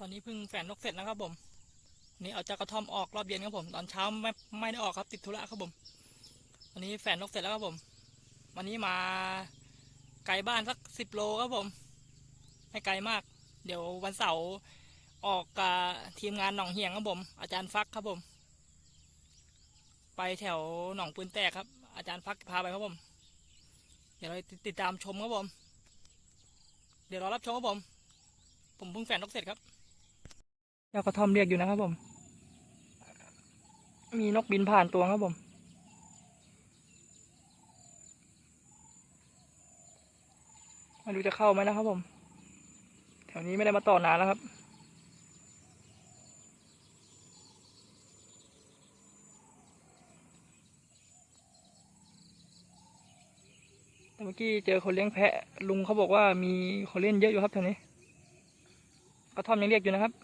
ตอนนี้เพิ่งแฝนนกเสร็จนะครับผมวันนี้เอาจากกระท่อมออกรอบเย็นครับผม ตอนเช้าไม่ไม่ได้ออกครับติดธุระครับผมวันนี้แฝนนกเสร็จแล้วครับผม วันนี้มาไกลบ้านสักสิบโลครับผม ไม่ไกลมาก เดี๋ยววันเสาร์ออกกับทีมงานหนองเหียงครับผม อาจารย์ฟักครับผม ไปแถวหนองปืนแตกครับ อาจารย์ฟักพาไปครับผม เดี๋ยวเราติดตามชมครับผม เดี๋ยวรอรับชมครับผม ผมเพิ่งแฝนนกเสร็จครับ เจ้ากระท่อมเรียกอยู่นะครับผม มีนกบินผ่านตัวครับผม ไม่รู้จะเข้าไหมนะครับผม แถวนี้ไม่ได้มาต่อนานแล้วครับแต่เมื่อกี้เจอคนเลี้ยงแพะลุงเขาบอกว่ามีคนเล่นเยอะอยู่ครับแถวนี้กระท่อมยังเรียกอยู่นะครับ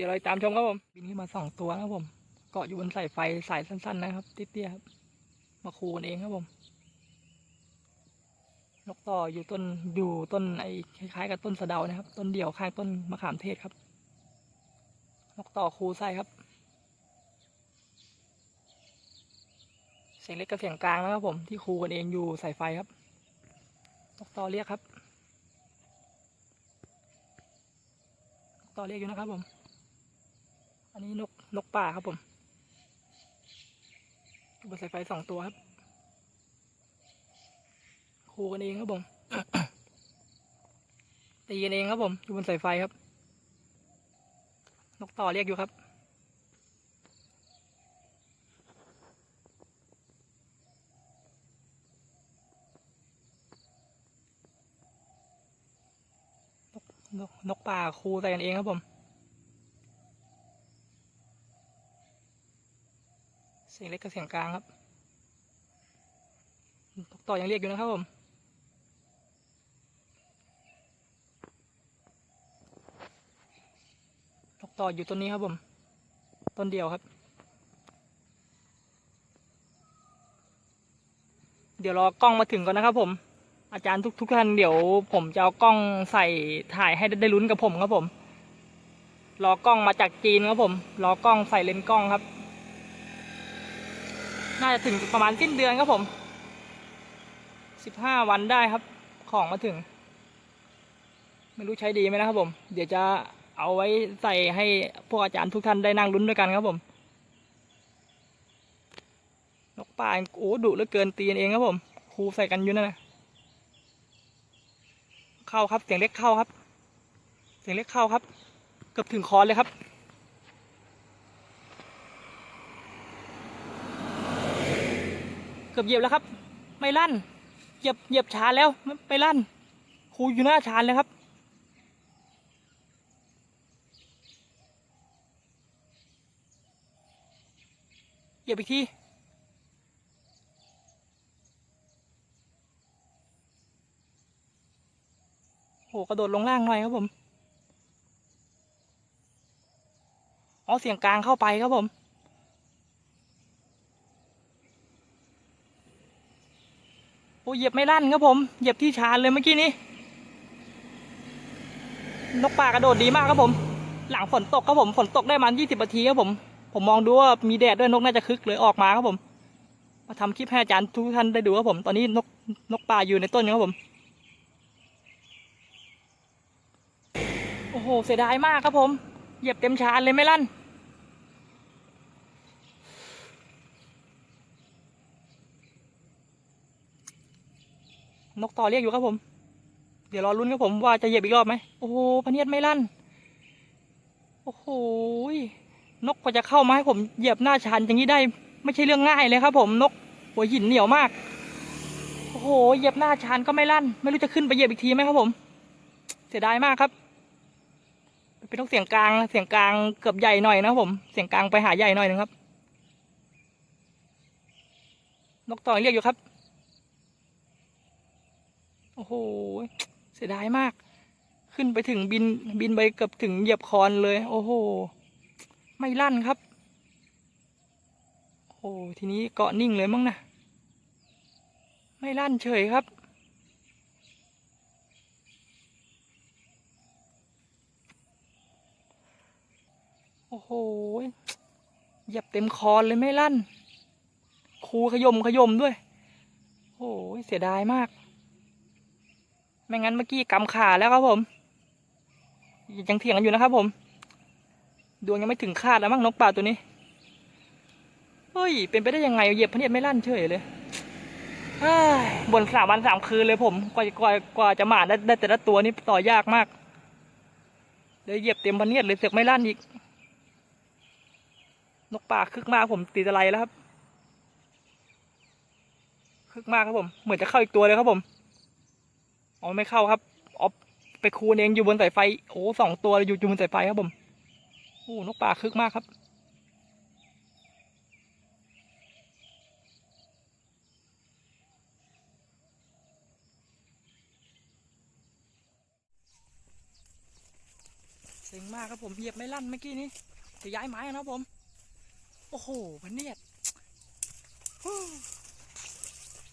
ดี๋ยวเราตามชมครับผม บินขึ้นมาสองตัวนะครับผม เกาะอยู่บนสายไฟสายสั้น ๆ นะครับเตี้ยๆครับ มาคูนเองครับผม นกต่ออยู่ต้นอยู่ต้นไอ้คล้ายๆ กับต้นสะเดานะครับ ต้นเดี่ยวข้างต้นมะขามเทศครับ นกต่อคูไส้ครับ เสียงเล็กกับเสียงกลางนะครับผมที่คูกันเองอยู่สายไฟครับ นกต่อเรียกครับ นกต่อเรียกอยู่นะครับผม อันนี้นกนกป่าครับผมบนสายไฟสองตัวครับคูกันเองครับผมตีกันเองครับผม อยู่บนสายไฟครับ นกต่อเรียกอยู่ครับนกนกป่าคูใส่กันเองครับผม สียงเล็กกับเสียงกลางครับนกต่อยังเรียกอยู่นะครับผมนกต่ออยู่ต้นนี้ครับผม ต้นเดียวครับ เดี๋ยวรอกล้องมาถึงก่อนนะครับผม อาจารย์ทุกทุกท่านเดี๋ยวผมจะเอากล้องใส่ถ่ายให้ได้ได้ลุ้นกับผมครับผม รอกล้องมาจากจีนครับผม รอกล้องใส่เลนส์กล้องครับ น่าจะถึงประมาณสิ้นเดือนครับผมสิบห้าวันได้ครับ ของมาถึง ไม่รู้ใช้ดีไหมนะครับผม เดี๋ยวจะเอาไว้ใส่ให้พวกอาจารย์ทุกท่านได้นั่งลุ้นด้วยกันครับผม นกป่าโอ้ดุเหลือเกินตีนเองครับผมครูใส่กันอยู่นั่นนะเข้าครับเสียงเล็กเข้าครับ เสียงเล็กเข้าครับ เกือบถึงคอนเลยครับ กือบเหยียบแล้วครับ ไม่ลั่น เหยียบเหยียบชานแล้วไม่ลั่นครูอยู่หน้าชานเลยครับเหยียบอีกทีโหกระโดดลงล่างหน่อยครับผม อ๋อ เสียงกลางเข้าไปครับผม อ้เหยียบไม่ลั่นครับผมเหยียบที่ชานเลยเมื่อกี้นี้ นกป่ากระโดดดีมากครับผม หลังฝนตกครับผมฝนตกได้ประมาณยี่สิบนาทีครับผม ผมมองดูว่ามีแดดด้วยนกน่าจะคึกเลยออกมาครับผม มาทำคลิปให้อาจารย์ทุกท่านได้ดูครับผม ตอนนี้นกนกป่าอยู่ในต้นครับผมโอ้โหเสียดายมากครับผมเหยียบเต็มชานเลยไม่ลั่น นกต่อเรียกอยู่ครับผม เดี๋ยวรอลุ้นครับผมว่าจะเหยียบอีกรอบไหมโอ้โหพะเนียดไม่ลั่น โอ้โหนกกว่าจะเข้ามาให้ผมเหยียบหน้าชานอย่างนี้ได้ ไม่ใช่เรื่องง่ายเลยครับ ผมนกหัวหินเหนียวมาก โอ้โหเหยียบหน้าชานก็ไม่ลั่น ไม่รู้จะขึ้นไปเหยียบอีกทีไหมครับผม เสียดายมากครับ เป็นนกเสียงกลางเสียงกลางเกือบใหญ่หน่อยนะครับผม เสียงกลางไปหาใหญ่หน่อยหนึงครับ นกต่อเรียกอยู่ครับ โอ้โห เสียดายมาก ขึ้นไปถึงบินบินไปเกือบถึงเหยียบคอนเลย โอ้โห ไม่ลั่นครับ โอ้ทีนี้เกาะนิ่งเลยมั้งนะ ไม่ลั่นเฉยครับโอ้โหเหยียบเต็มคอนเลยไม่ลั่น ครูขยมขยมด้วย โอ้โห เสียดายมาก ไม่งั้นเมื่อกี้กำขาแล้วครับผม ยังเถียงกันอยู่นะครับผม ดวงยังไม่ถึงคาดแล้วมั้งนกป่าตัวนี้ เฮ้ย เป็นไปได้ยังไงเหยียบพเนียดไม่ลั่นเฉยเลยบนสามวันสามคืนเลยผม กว่ากว่ากว่าจะหมาได้ได้แต่ละตัวนี่ต่อยากมาก เลยเหยียบเต็มพเนียดเลยเสือกไม่ลั่นอีก นกป่าคึกมากผมตีตะไลแล้วครับ คึกมากครับผม เหมือนจะเข้าอีกตัวเลยครับผม อ๋อไม่เข้าครับอ๋อไปคูนเองอยู่บนสายไฟโอ้สองตัวอยู่อยู่บนสายไฟครับผมโอ้นกป่าคึกมากครับเซ็งมากครับผมเหยียบไม่ลั่นเมื่อกี้นี้จะย้ายไม้นะครับผม โอ้โหพันเนียด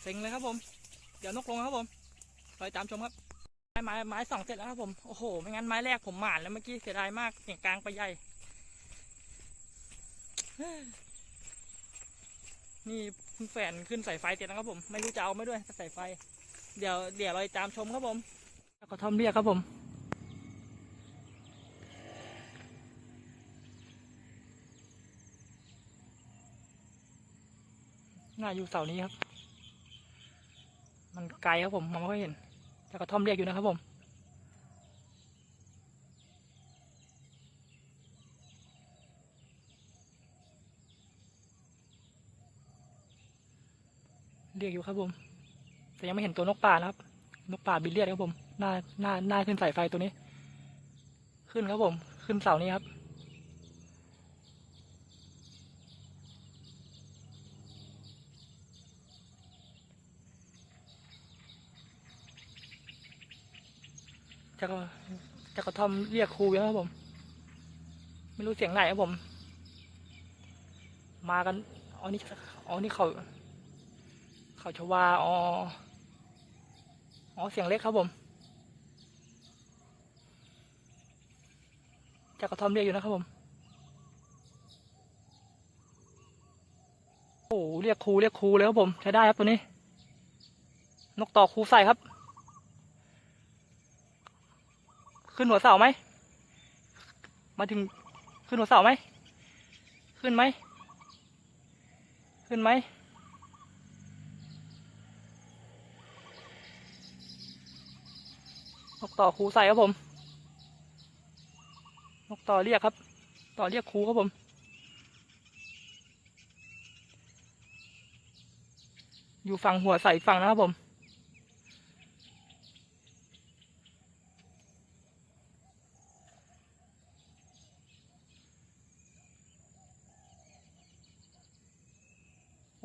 เซ็งเลยครับผม เดี๋ยวนกลงครับผม คอยตามชมครับไม้ไม้ไม้สองเสร็จแล้วครับผม โอ้โห ไม่งั้นไม้แรกผมหมานแล้วเมื่อกี้เสียดายมาก เสียงกลางไปใหญ่ นี่แฝนขึ้นสายไฟเสร็จแล้วครับผม ไม่รู้จะเอาไม่ด้วยสายไฟ เดี๋ยวเดี๋ยวเราตามชมครับผมแล้วก็ทอมเรียกครับผมน่าอยู่เสานี้ครับ มันไกลครับผมมองไม่ค่อยเห็น แต่กระท่อมเรียกอยู่นะครับผมเรียกอยู่ครับผม แต่ยังไม่เห็นตัวนกป่านะครับ นกป่าบินเลียดครับผม หน้าหน้าหน้าขึ้นสายไฟตัวนี้ ขึ้นครับผม ขึ้นเสานี้ครับ จะก็จะกระท่อมเรียกครูอยู่ครับผม ไม่รู้เสียงไหนครับผม มากันอ๋อนี่อ๋อนี่เขาเขาชวาอ๋ออ๋อเสียงเล็กครับผมจะกระท่อมเรียกอยู่นะครับผมโอ้เรียกครูเรียกครูเลยครับผมใช้ได้ครับตัวนี้ นกต่อครูใส่ครับ ขึ้นหัวเสาไหม มาถึงขึ้นหัวเสาไหม ขึ้นไหม ขึ้นไหม นกต่อครูใส่ครับผม นกต่อเรียกครับ ต่อเรียกครูครับผมอยู่ฝั่งหัวใส่ฝั่งนะครับผม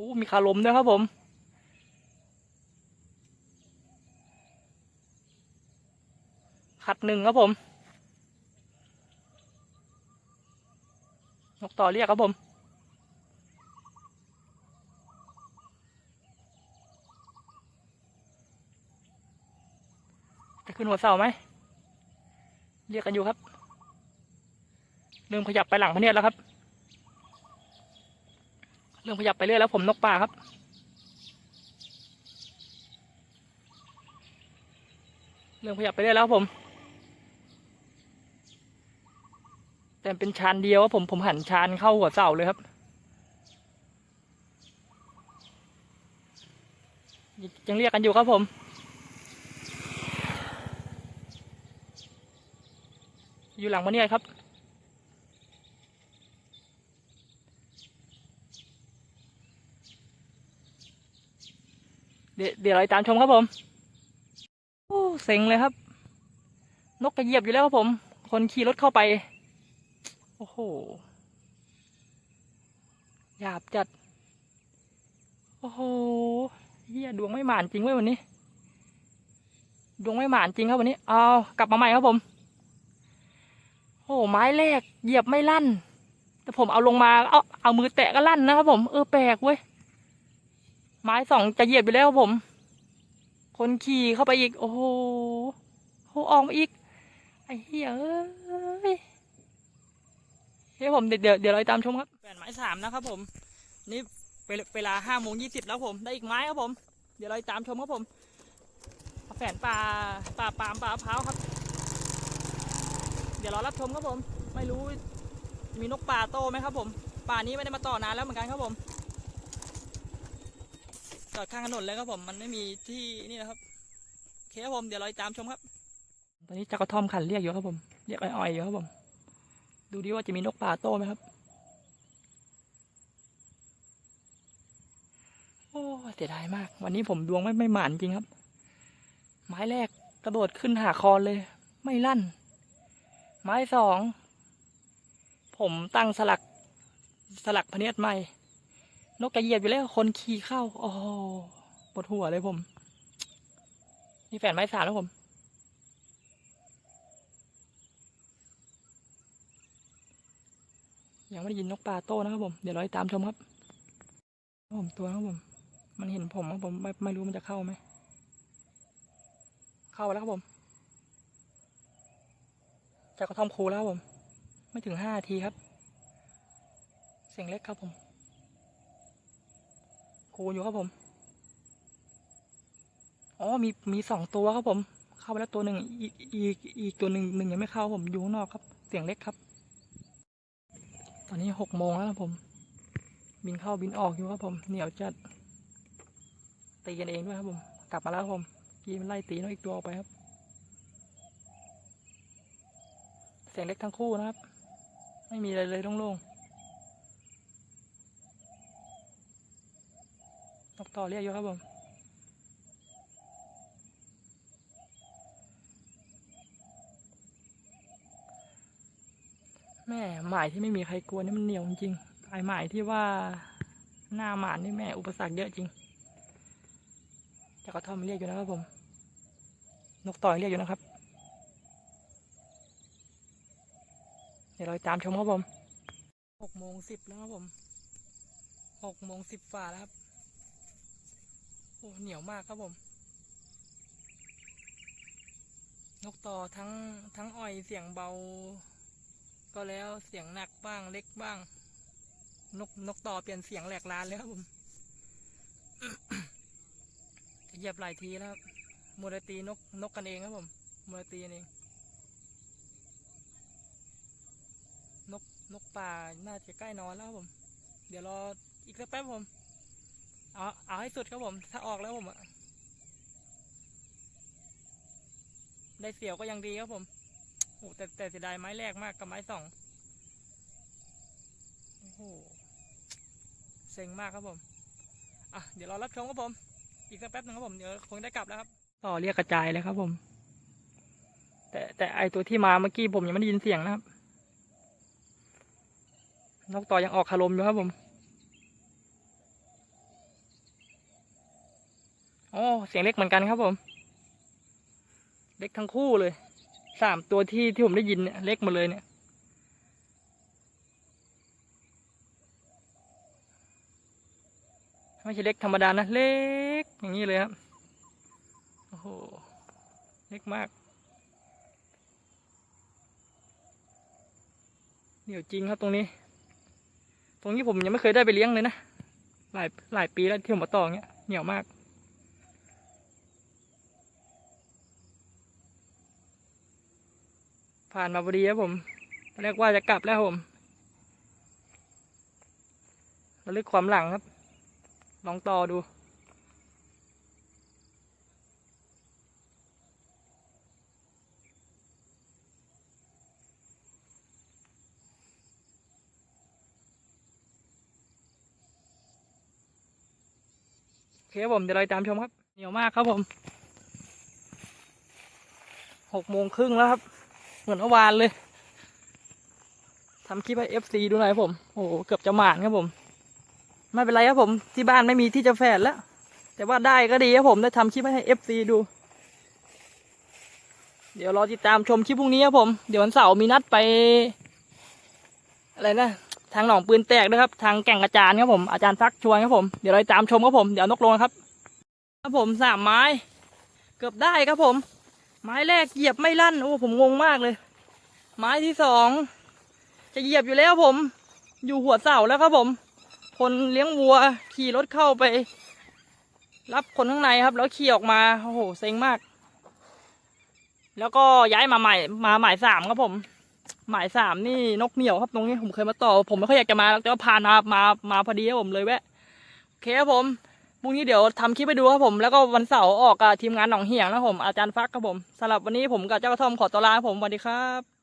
อ้มีคาลมด้วยครับผม ขัดหนึ่งครับผม นกต่อเรียกครับผมจะขึ้นหัวเสาไหม เรียกกันอยู่ครับ เริ่มขยับไปหลังพะเนียดแล้วครับ เริ่มขยับไปเรื่อยแล้วผมนกป่าครับเริ่มขยับไปเรื่อยแล้วผม แต่เป็นชานเดียวครับผมผมหันชานเข้าหัวเสาเลยครับยังเรียกกันอยู่ครับผมอยู่หลังมาเนี่ยครับ เดี๋ยวเราตามชมครับผมโอ้เซ็งเลยครับ นกกระเหยียบอยู่แล้วครับผม คนขี่รถเข้าไป โอ้โหหยาบจัด โอ้โหเฮียดวงไม่หมานจริงเว้ยวันนี้ ดวงไม่หมานจริงครับวันนี้ เอากลับมาใหม่ครับผม โอ้โหไม้แรกเหยียบไม่ลั่น แต่ผมเอาลงมา เอาเอามือแตะก็ลั่นนะครับผม เออแปลกเว้ย ไม้สองจะเหยียบอยู่แล้วผม คนขี่เข้าไปอีก โอ้โหโหออกมาอีก ไอ้เหี้ยเอ้ยเฮ้ยผมเดี๋ยวเดี๋ยวเราตามชมครับแฟนไม้สามนะครับผม นี่เวลาเวลาห้าโมงยี่สิบแล้วผม ได้อีกไม้ครับผม เดี๋ยวเราตามชมครับผมแฟนป่าป่าปามป่ามะพร้าวครับ เดี๋ยวเรารับชมครับผม ไม่รู้มีนกป่าโตไหมครับผม ป่านี้ไม่ได้มาต่อนานแล้วเหมือนกันครับผม จอดข้างถนนเลยครับผมมันไม่มีที่นี่นะครับโอเคครับผมเดี๋ยวเราตามชมครับ ตอนนี้จักรทอมขันเรียกอยู่ครับผมเรียกอ่อยๆอยู่ครับผม ดูดิว่าจะมีนกป่าโตไหมครับโอ้เสียดายมาก วันนี้ผมดวงไม่ไม่หมานจริงครับ ไม้แรกกระโดดขึ้นหาคอนเลย ไม่ลั่น ไม้สอง ผมตั้งสลักสลักพะเนียดใหม่ นกกระเหยียบอยู่แล้วคนขี่เข้า โอ้ปวดหัวเลยผม นี่แฟนไม้สามแล้วผม ยังไม่ได้ยินนกป่าโตนะครับผม เดี๋ยวเราไปตามชมครับผมตัวครับผม มันเห็นผมครับผมไม่ไม่รู้มันจะเข้าไหม เข้าแล้วครับผมจากกระท่อมครูแล้วครับผม ไม่ถึงห้าทีครับ เสียงเล็กครับผม คูอยู่ครับผม อ๋อ มีมีสองตัวครับผม เข้าไปแล้วตัวหนึ่งอีกอีกอีกตัวหนึ่งหนึ่งยังไม่เข้าครับผมอยู่ข้างนอกครับ เสียงเล็กครับ ตอนนี้หกโมงแล้วครับผม บินเข้าบินออกอยู่ครับผม เหนียวจัด ตีกันเองด้วยครับผม กลับมาแล้วครับผมกีมันไล่ตีน้องอีกตัวออกไปครับ เสียงเล็กทั้งคู่นะครับ ไม่มีอะไรเลยโล่งๆนก ต่อเรียกอยู่ครับผมแม่หมายที่ไม่มีใครกลัวนี่มันเหนียวจริงไอหมายที่ว่าหน้าหมานนี่แม่อุปสรรคเยอะจริงแต่ก็ทอมเรียกอยู่นะครับผม นกต่อยเรียกอยู่นะครับ เดี๋ยวเราตามชมครับผมหกโมงสิบแล้วครับผมหกโมงสิบฝ่าแล้วครับ โอ้เหนียวมากครับผม นกต่อทั้งทั้งอ่อยเสียงเบา ก็แล้วเสียงหนักบ้างเล็กบ้าง นกนกต่อเปลี่ยนเสียงแหลกลานเลยครับผมเหยียบหลายทีแล้วครับมัวแต่ตีนกนกกันเองครับผมมัวแต่ตีเองนกนกป่าน่าจะใกล้นอนแล้วครับผม เดี๋ยวรออีกสักแป๊บผม เอาเอาให้สุดครับผม ถ้าออกแล้วผมอะได้เสียวก็ยังดีครับผมโอ้แต่แต่เสียดายไม้แรกมากกับไม้สองโอ้โหเซ็งมากครับผมอะเดี๋ยวรารับชมครับผม อีกสักแป๊บหนึงครับผมเดี๋ยวคงได้กลับแล้วครับต่อเรียกกระจายเลยครับผม แต่แต่ไอตัวที่มาเมื่อกี้ผมยังไม่ได้ยินเสียงนะครับ นกต่อยังออกคารมอยู่ครับผม โอ้เสียงเล็กเหมือนกันครับผม เล็กทั้งคู่เลยสามตัวที่ที่ผมได้ยินเนี่ยเล็กหมาเลยเนี่ยไม่ใช่เล็กธรรมดานะ เล็กอย่างนี้เลยครับโอ้โหเล็กมากเหนียวจริงครับตรงนี้ ตรงนี้ผมยังไม่เคยได้ไปเลี้ยงเลยนะหลายหลายปีแล้วที่ผมมาต่องเงี้ยเหนียวมาก ผ่านมาพอดีครับผมตอนแรกว่าจะกลับแล้วผมระลึกความหลังครับ ลองต่อดู โอเคผมเดี๋ยวเราตามชมครับ เหนียวมากครับผม หกโมงครึ่งแล้วครับ มือนเมื่อวานเลยทำคลิปให้เอฟซีดูหน่อยผม โอ้โหเกือบจะหมานครับผม ไม่เป็นไรครับผม ที่บ้านไม่มีที่จะแฝดแล้ว แต่ว่าได้ก็ดีครับผม ได้ทำคลิปให้เอฟซีดู เดี๋ยวรอติดตามชมคลิปพรุ่งนี้ครับผม เดี๋ยววันเสาร์มีนัดไป อะไรนะ ทางหนองปืนแตกนะครับ ทางแก่งกระจานครับผม อาจารย์ฟักชวนครับผม เดี๋ยวเราตามชมครับผม เดี๋ยวนกลงครับ ครับผมสามไม้ เกือบได้ครับผม ไม้แรกเหยียบไม่ลั่น โอ้ผมงงมากเลย ไม้ที่สองจะเหยียบอยู่แล้วผม อยู่หัวเสาแล้วครับผมคนเลี้ยงวัวขี่รถเข้าไป รับคนข้างในครับ แล้วขี่ออกมาโอ้โหเซ็งมาก แล้วก็ย้ายมาใหม่ มาหมายสามครับผม หมายสามนี่นกเหนียวครับตรงนี้ผมเคยมาต่อ ผมไม่ค่อยอยากจะมาแต่ว่าผ่านมามามาพอดีครับผมเลยแวะโอเคครับผม พรุ่งนี้เดี๋ยวทำคลิปไปดูครับผม แล้วก็วันเสาร์ออกกับทีมงานหนองเหี่ยงนะครับผมอาจารย์ฟักครับผมสำหรับวันนี้ผมกับเจ้ากระท่อมขอตัวลาครับผมสวัสดีครับ